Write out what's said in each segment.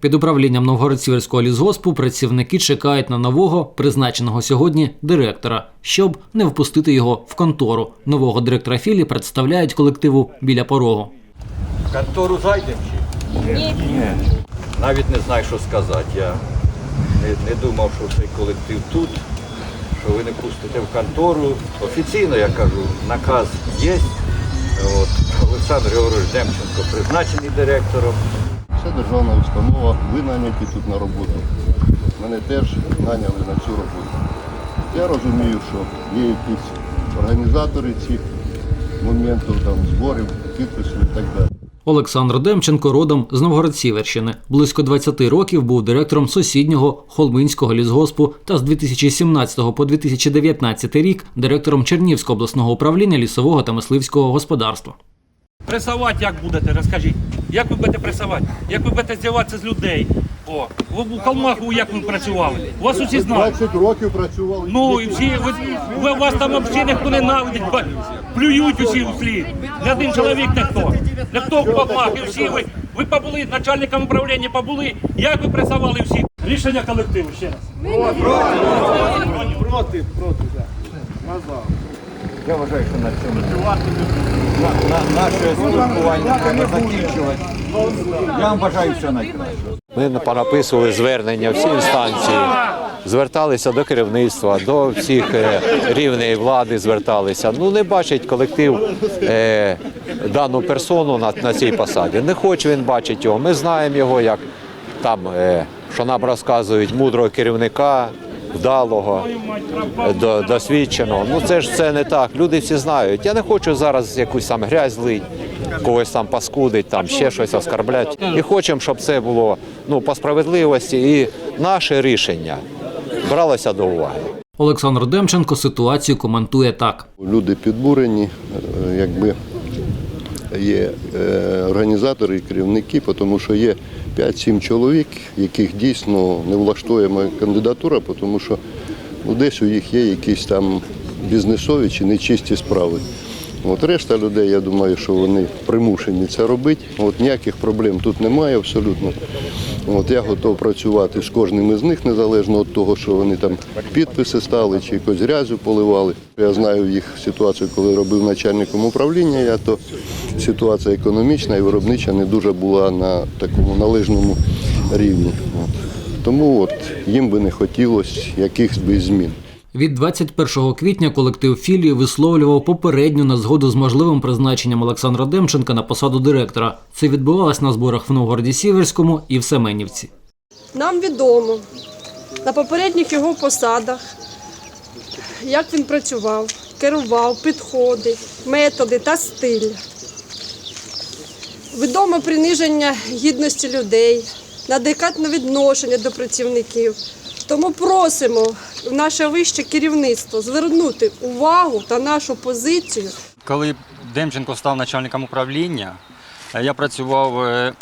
Під управлінням Новгород-Сіверського лісгоспу працівники чекають на нового, призначеного сьогодні директора, щоб не впустити його в контору. Нового директора філії представляють колективу біля порогу. В контору зайдемо чи? Ні. Навіть не знаю, що сказати. Я не, не думав, що цей колектив тут, що ви не пустите в контору. Офіційно я кажу, наказ є. От, Олександр Георгійович Демченко призначений директором. Це державна установа, ви наняті тут на роботу. Мене теж наняли на цю роботу. Я розумію, що є якісь організатори цих моментів, там, зборів, підписів і так далі. Олександр Демченко родом з Новгород-Сіверщини. Близько 20 років був директором сусіднього Холминського лісгоспу та з 2017 по 2019 рік директором Чернівського обласного управління лісового та мисливського господарства. Пресувати як будете, розкажіть. Як ви будете пресувати? Як ви будете здіватися з людей? О, ви в Калмаху як ви працювали? У вас усі знають. 20 років працювали. Ну і всі, ви, ви вас там взагалі ніхто ненавидить, ба- плюють усі у слід. Не один чоловік ніхто. Ніхто в Калмахі, всі ви, ви побули, начальником управління побули. Як ви пресували всіх? Рішення колективу ще раз. Я вважаю, що на цьому на, на, наше спілкування треба закінчувати. Я вам бажаю все найкращого. Ми понаписували звернення всі інстанції, зверталися до керівництва, до всіх е, рівнів влади зверталися. Ну не бачить колектив е, дану персону на, на цій посаді. Не хоче він бачити його. Ми знаємо його як там, е, що нам розказують мудрого керівника. Вдалого, е, досвідченого. Ну це ж це не так. Люди всі знають. Я не хочу зараз якусь там грязь лить, когось там паскудить, там ще щось оскарблять. І хочемо, щоб це було ну, по справедливості і наше рішення бралося до уваги. Олександр Демченко ситуацію коментує так. Люди підбурені, е, якби є е, організатори і керівники, тому що є 5-7 чоловік, яких дійсно не влаштує моя кандидатура, тому що ну, десь у їх є якісь там бізнесові чи нечисті справи. От решта людей, я думаю, що вони примушені це робити. От ніяких проблем тут немає абсолютно. От я готов працювати з кожним із них, незалежно від того, що вони там підписи стали чи якось грязю поливали. Я знаю їх ситуацію, коли робив начальником управління. Я то ситуація економічна і виробнича не дуже була на такому належному рівні. От. Тому от їм би не хотілося якихось змін. Від 21 квітня колектив філії висловлював попередню незгоду з можливим призначенням Олександра Демченка на посаду директора. Це відбувалось на зборах в Новгороді Сіверському і в Семенівці. Нам відомо на попередніх його посадах, як він працював, керував, підходи, методи та стиль. Відомо приниження гідності людей, неадекватне відношення до працівників. Тому просимо наше вище керівництво звернути увагу та нашу позицію Коли Демченко став начальником управління, е, я працював е,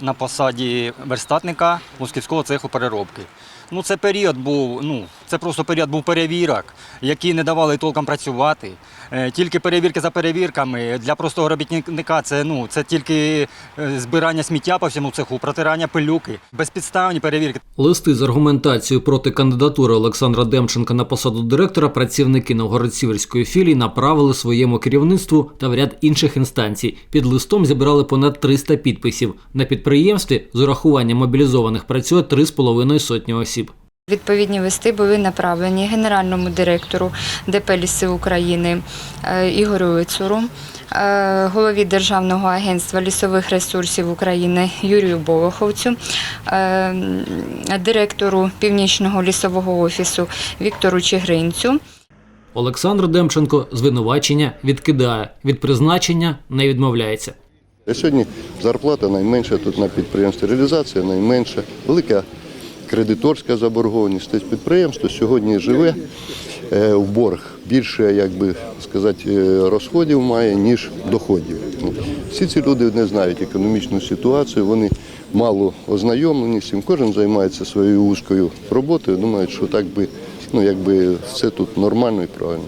на посаді верстатника Москівського цеху переробки. Ну, це період був, ну, це просто період був перевірок, які не давали толком працювати. Е, Тільки перевірки за перевірками. Для простого робітника це, ну, це тільки е, збирання сміття по всьому цеху, протирання пилюки, безпідставні перевірки. Листи з аргументацією проти кандидатури Олександра Демченка на посаду директора працівники Новгород-Сіверської філії направили своєму керівництву та в ряд інших інстанцій. Під листом зібрали понад 300 підписів. На підприємстві з урахуванням мобілізованих працює 3,5 сотні осіб. Відповідні листи були направлені генеральному директору ДП «Ліси України е, Ігорю Вицуру, е, голові Державного агентства лісових ресурсів України Юрію Болоховцю, е, директору Північного лісового офісу Віктору Чигринцю. Олександр Демченко звинувачення відкидає, від призначення не відмовляється. Сьогодні зарплата найменша тут на підприємстві, реалізація найменша, велика кредиторська заборгованість. Тобто підприємство сьогодні живе е, в борг. Більше, як би сказати, е, розходів має, ніж доходів. Всі ці люди не знають економічну ситуацію, вони мало ознайомлені цим. Кожен займається своєю вузькою роботою. Думають, що так би, ну, якби все тут нормально і правильно.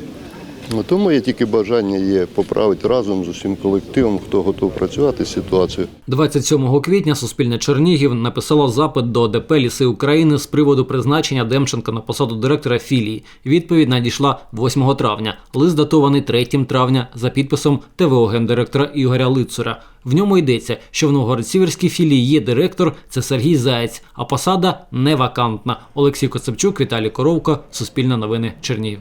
Ну, Тому є тільки бажання є поправити разом з усім колективом, хто готов працювати з ситуацією. 27 квітня Суспільне Чернігів написало запит до ДП Ліси України з приводу призначення Демченка на посаду директора філії. Відповідь надійшла 8 травня. Лист датований 3 травня за підписом ТВО гендиректора Ігоря Лицура. В ньому йдеться, що в Новгород-Сіверській філії є директор, це Сергій Заєць, а посада не вакантна. Олексій Коцепчук, Віталій Коровко, Суспільне новини Чернігів.